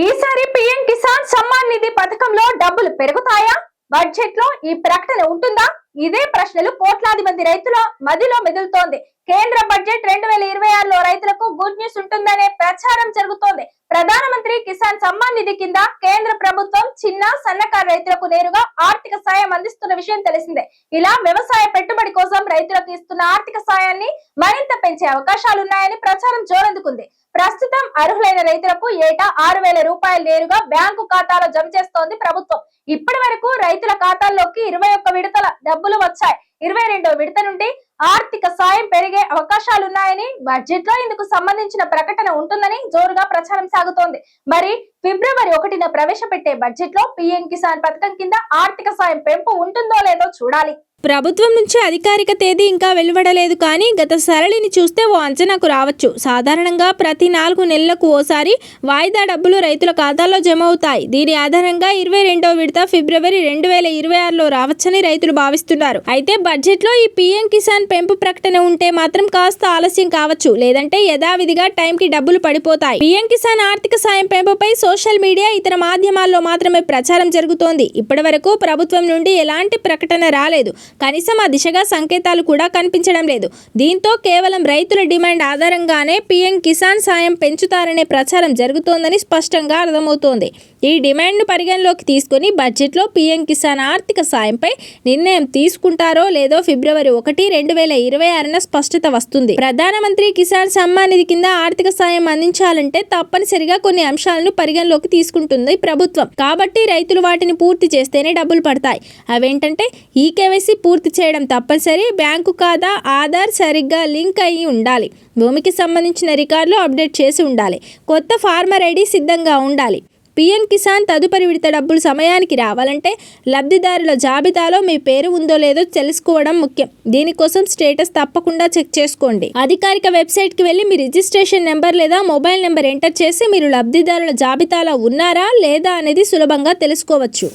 ఈసారి పీఎం కిసాన్ సమ్మాన్ నిధి పథకంలో డబ్బులు పెరుగుతాయా? బడ్జెట్లో ఈ ప్రకటన ఉంటుందా? ఇదే ప్రశ్నలు కోట్లాది మంది రైతుల మదిలో మెదులుతోంది. కేంద్ర బడ్జెట్ రెండు వేల ఇరవై ఆరులో రైతులకు గుడ్ న్యూస్ ఉంటుందనే ప్రచారం జరుగుతోంది. ప్రధానమంత్రి కిసాన్ సమ్మాన్ నిధి కింద కేంద్ర ప్రభుత్వం చిన్న సన్నకారు రైతులకు నేరుగా ఆర్థిక సాయం అందిస్తున్న విషయం తెలిసిందే. ఇలా వ్యవసాయ పెట్టుబడి కోసం రైతులకు ఇస్తున్న ఆర్థిక సాయాన్ని మరింత పెంచే అవకాశాలున్నాయని ప్రచారం జోరందుకుంది. ప్రస్తుతం అర్హులైన రైతులకు ఏటా ఆరు వేల రూపాయలు నేరుగా బ్యాంకు ఖాతాలో జమ చేస్తోంది ప్రభుత్వం. ఇప్పటి వరకు రైతుల ఖాతాల్లోకి ఇరవై ఒక్క విడతల డబ్బులు వచ్చాయి. ఇరవై రెండో విడత నుండి ఆర్థిక సాయం పెరిగే అవకాశాలున్నాయని బడ్జెట్లో ఇందుకు సంబంధించిన ప్రకటన ఉంటుందని జోరుగా ప్రచారం సాగుతోంది. మరి ఫిబ్రవరి ఒకటిన ప్రవేశపెట్టే బడ్జెట్లో పీఎం కిసాన్ పథకం కింద ఆర్థిక సాయం పెంపు ఉంటుందో లేదో చూడాలి. ప్రభుత్వం నుంచి అధికారిక తేదీ ఇంకా వెలువడలేదు కానీ గత సరళిని చూస్తే ఓ అంచనాకు రావచ్చు. సాధారణంగా ప్రతి నాలుగు నెలలకు ఓసారి వాయిదా డబ్బులు రైతుల ఖాతాల్లో జమ అవుతాయి. దీని ఆధారంగా ఇరవై రెండో విడత ఫిబ్రవరి రెండు వేల ఇరవై ఆరులో రావచ్చని రైతులు భావిస్తున్నారు. అయితే బడ్జెట్లో ఈ పీఎం కిసాన్ పెంపు ప్రకటన ఉంటే మాత్రం కాస్త ఆలస్యం కావచ్చు. లేదంటే యథావిధిగా టైంకి డబ్బులు పడిపోతాయి. పీఎం కిసాన్ ఆర్థిక సాయం పెంపుపై సోషల్ మీడియా ఇతర మాధ్యమాల్లో మాత్రమే ప్రచారం జరుగుతోంది. ఇప్పటి వరకు ప్రభుత్వం నుండి ఎలాంటి ప్రకటన రాలేదు. కనీసం ఆ దిశగా సంకేతాలు కూడా కనిపించడం లేదు. దీంతో కేవలం రైతుల డిమాండ్ ఆధారంగానే పీఎం కిసాన్ సాయం పెంచుతారనే ప్రచారం జరుగుతోందని స్పష్టంగా అర్థమవుతోంది. ఈ డిమాండ్ను పరిగణలోకి తీసుకుని బడ్జెట్లో పీఎం కిసాన్ ఆర్థిక సాయంపై నిర్ణయం తీసుకుంటారో లేదో ఫిబ్రవరి ఒకటి రెండు వేల ఇరవై ఆరున స్పష్టత వస్తుంది. ప్రధానమంత్రి కిసాన్ సమ్మాన్ నిధి కింద ఆర్థిక సాయం అందించాలంటే తప్పనిసరిగా కొన్ని అంశాలను పరిగణలోకి తీసుకుంటుంది ప్రభుత్వం. కాబట్టి రైతులు వాటిని పూర్తి చేస్తేనే డబ్బులు పడతాయి. అవేంటంటే ఈ కేవైసీ పూర్తి చేయడం తప్పనిసరి బ్యాంకు ఖాతా ఆధార్ సరిగ్గా లింక్ అయి ఉండాలి. భూమికి సంబంధించిన రికార్డులు అప్డేట్ చేసి ఉండాలి. కొత్త ఫార్మర్ ఐడి సిద్ధంగా ఉండాలి. పిఎం కిసాన్ తదుపరి విడత డబ్బులు సమయానికి రావాలంటే లబ్ధిదారుల జాబితాలో మీ పేరు ఉందో లేదో తెలుసుకోవడం ముఖ్యం. దీనికోసం స్టేటస్ తప్పకుండా చెక్ చేసుకోండి. అధికారిక వెబ్సైట్కి వెళ్ళి మీ రిజిస్ట్రేషన్ నెంబర్ లేదా మొబైల్ నెంబర్ ఎంటర్ చేసి మీరు లబ్ధిదారుల జాబితాలో ఉన్నారా లేదా అనేది సులభంగా తెలుసుకోవచ్చు.